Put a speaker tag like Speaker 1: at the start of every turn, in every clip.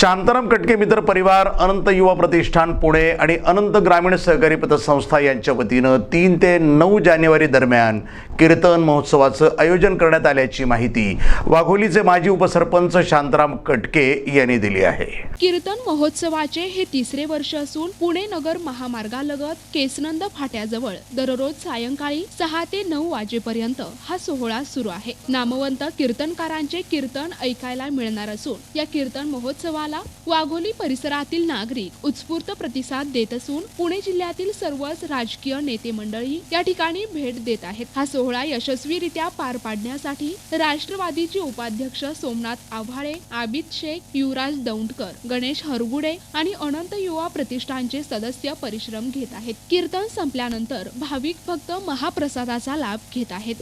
Speaker 1: शांताराम कटके मित्र परिवार अनंत युवा प्रतिष्ठान पुणे आणि अनंत ग्रामीण सहकारी पतसंस्था यांच्या वतीनं तीन ते नऊ जानेवारी दरम्यान कीर्तन महोत्सवाचं आयोजन करण्यात आल्याची माहिती वाघोलीचे माजी उपसरपंच शांताराम कटके यांनी दिली आहे.
Speaker 2: कीर्तन महोत्सवाचे हे तिसरे वर्ष असून पुणे नगर महामार्गालगत केसनंद फाट्याजवळ दररोज सायंकाळी सहा ते नऊ वाजेपर्यंत हा सोहळा सुरू आहे. नामवंत कीर्तनकारांचे कीर्तन ऐकायला मिळणार असून या कीर्तन महोत्सवाला वाघोली परिसरातील नागरिक उत्स्फूर्त प्रतिसाद देत असून पुणे जिल्ह्यातील सर्वच राजकीय नेते मंडळी या ठिकाणी भेट देत आहेत. हा सोहळा यशस्वीरित्या पार पाडण्यासाठी राष्ट्रवादीचे उपाध्यक्ष सोमनाथ आव्हाळे आबिद शेख युवराज दौंडकर गणेश हरगुडे आणि अनंत युवा प्रतिष्ठानचे सदस्य परिश्रम घेत आहेत. कीर्तन संपल्यानंतर भाविक भक्त महाप्रसादाचा लाभ घेत आहेत.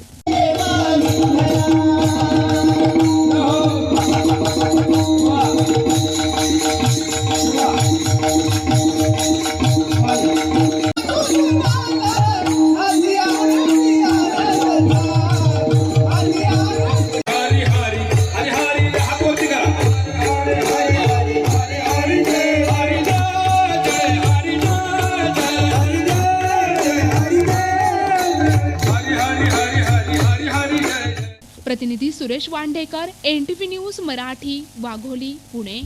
Speaker 2: प्रतिनिधी Suresh Wandekar N T V news Marathi Wagholi Pune.